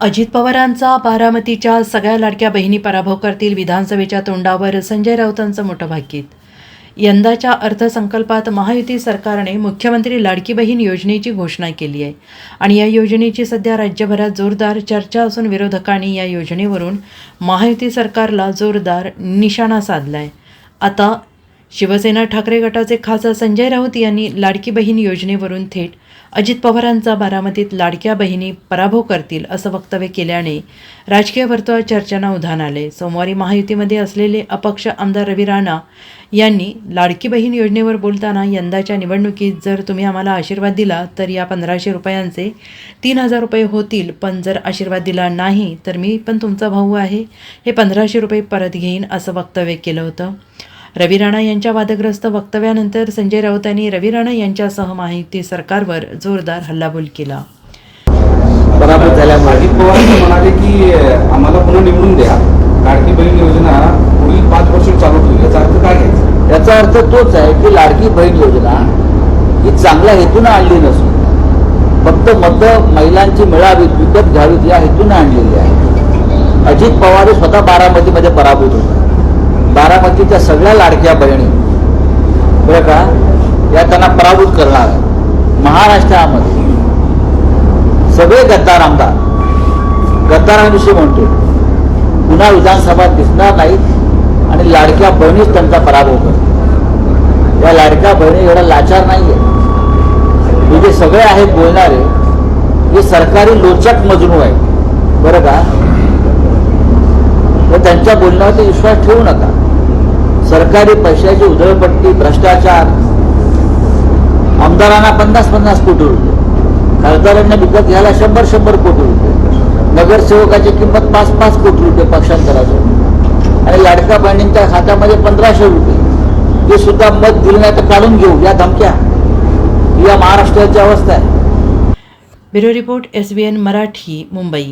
अजित पवारांचा बारामतीच्या सगळ्या लाडक्या बहिणी पराभव करतील विधानसभेच्या तोंडावर संजय राऊतांचं मोठं भाकीत. यंदाच्या अर्थसंकल्पात महायुती सरकारने मुख्यमंत्री लाडकी बहीण योजनेची घोषणा केली आहे. आणि या योजनेची सध्या राज्यभरात जोरदार चर्चा असून विरोधकांनी या योजनेवरून महायुती सरकारला जोरदार निशाणा साधला आहे आता शिवसेना ठाकरे गटाचे खासदार संजय राऊत यांनी लाडकी बहीण योजनेवरून थेट अजित पवारांचा बारामतीत लाडक्या बहिणी पराभव करतील असं वक्तव्य केल्याने राजकीय वर्तुळात चर्चांना उधाण आले. सोमवारी महायुतीमध्ये असलेले अपक्ष आमदार रवी राणा यांनी लाडकी बहीण योजनेवर बोलताना यंदाच्या निवडणुकीत जर तुम्ही आम्हाला आशीर्वाद दिला तर या पंधराशे रुपयांचे तीन हजार रुपये होतील. पण जर आशीर्वाद दिला नाही तर मी पण तुमचा भाऊ आहे. हे पंधराशे रुपये परत घेईन असं वक्तव्य केलं होतं. रवी राणा यांच्या वादग्रस्त वक्तव्यानंतर संजय राऊत यांनी रवी राणा यांच्यासह माहिती सरकारवर जोरदार हल्लाबोल केला. पराभूत झाल्यामुळे. अजित पवार म्हणाले की आम्हाला पुन्हा निवडून द्या. लाडकी बहीण योजना पुढील पाच वर्ष चालू ठेवली याचा अर्थ काय घ्यायचा याचा अर्थ तोच आहे की लाडकी बहीण योजना ही चांगल्या हेतूनं आणली नसून फक्त मत महिलांची मिळावीत विकत घ्यावीत या हेतूनं आणलेली आहे. अजित पवार हे स्वतः बारामतीमध्ये पराभूत होते. बारामतीच्या सगळ्या लाडक्या बहिणी. बरं का? या त्यांना पराभूत करणार. महाराष्ट्रामध्ये. सगळे गद्दार आमदार. गद्दारांविषयी म्हणतो पुन्हा विधानसभा दिसणार नाहीत आणि लाडक्या बहिणीच त्यांचा पराभव करतो या लाडक्या बहिणी एवढा लाचार नाही आहे हे जे सगळे आहेत बोलणारे हे सरकारी लोचक मजनू आहे बरं का? तर त्यांच्या बोलण्यावरती विश्वास ठेवू नका. सरकारी पैशाची उधळपट्टी भ्रष्टाचार. आमदारांना पन्नास पन्नास कोटी रुपये. खासदारांना विकत घ्यायला शंभर शंभर कोटी रुपये. नगरसेवकाची किंमत पाच पाच कोटी रुपये पक्षांतराचं आणि लाडका बहिणींच्या खात्यामध्ये पंधराशे रुपये. हे सुद्धा मत दिलं नाही तर काढून घेऊ या धमक्या. या महाराष्ट्राची अवस्था आहे. Bureau report S B N Marathi Mumbai.